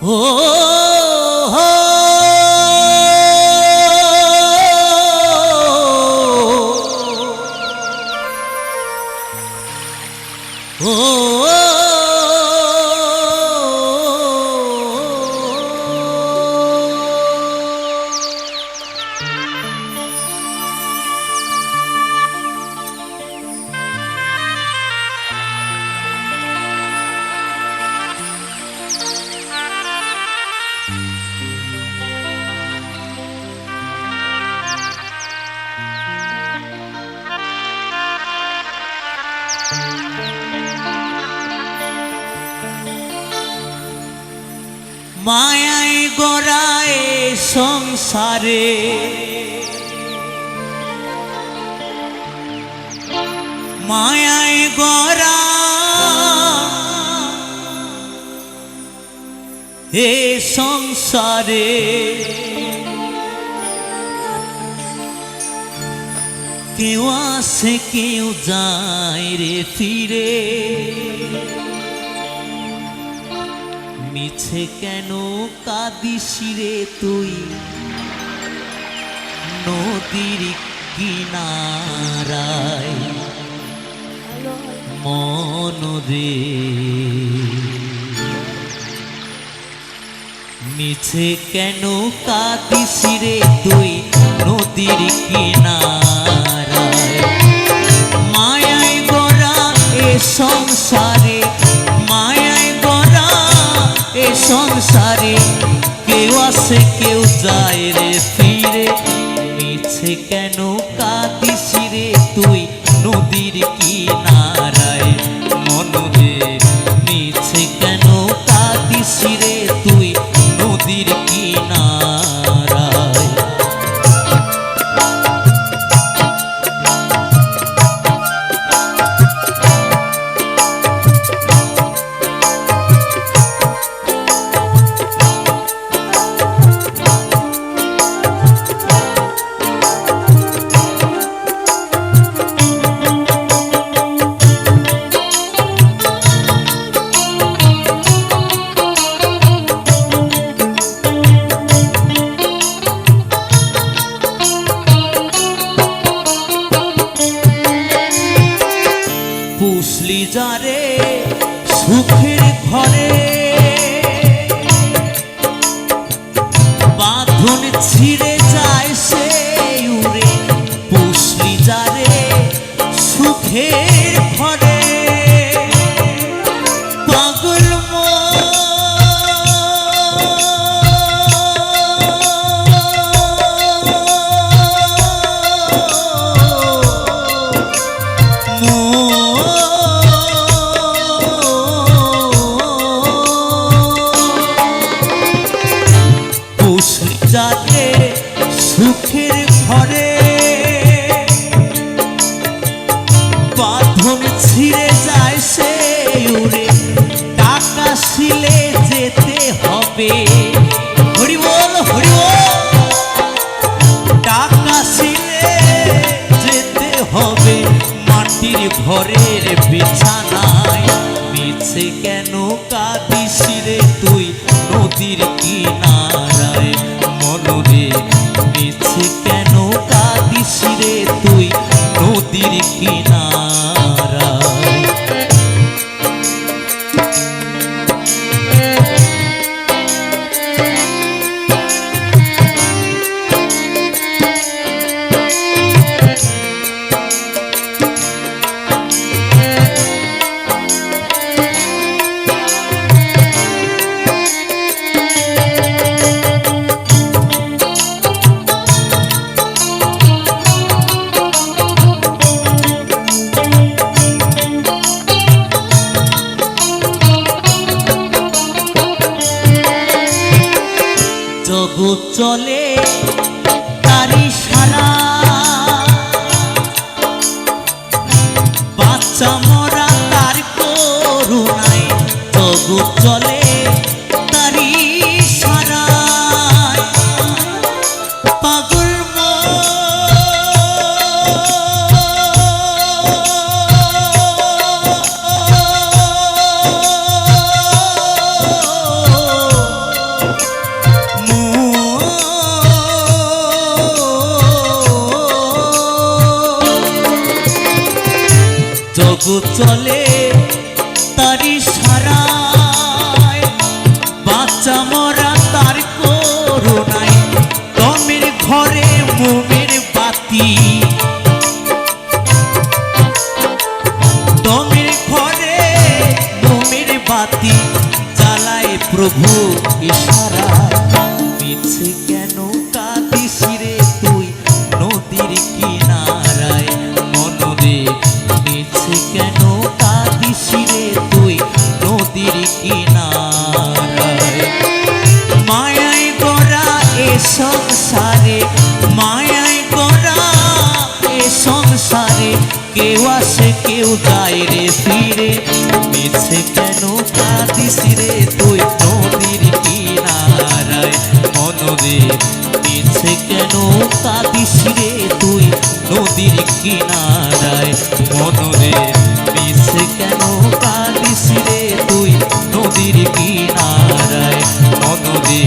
哦。মায়াই গড়ায় সংসারে। মায়াই গড়া এ সংসারে। কেউ আসে কেউ যায় রে ফিরে। মিছে কেন কাঁদিস রে তুই? নদীর কিনারায় মন রে। মিছে কেন কাঁদিস রে তুই? নদীর কিনারায় সংসারে, মায়ায় গড়া এ সংসারে, কেউ আসে, কেউ যায় রে ফিরে। মিছে কেন কাঁদিস রে? পুষলি যারে সুখের ঘরে। বাঁধন ছিঁড়ে যায় সে উড়ে পুষলি যারে সুখের চলে তারি সারা। বাচ্চা মরা তার করুণায় তবু চলে জগৎ চলে তারি সারায়। বাচ্চা মরা তার করুণায় দমের ঘরে মোমের বাতি। কেউ আসে, কেউ তাই রে ফিরে। মিছে কেন কাঁদিস রে তুই নদীর কিনারায়? মনরে মিছে কেন কাঁদিস রে তুই নদীর কিনারায়? মনরে মিছে কেন কাঁদিস রে তুই নদীর কিনারায়? মনরে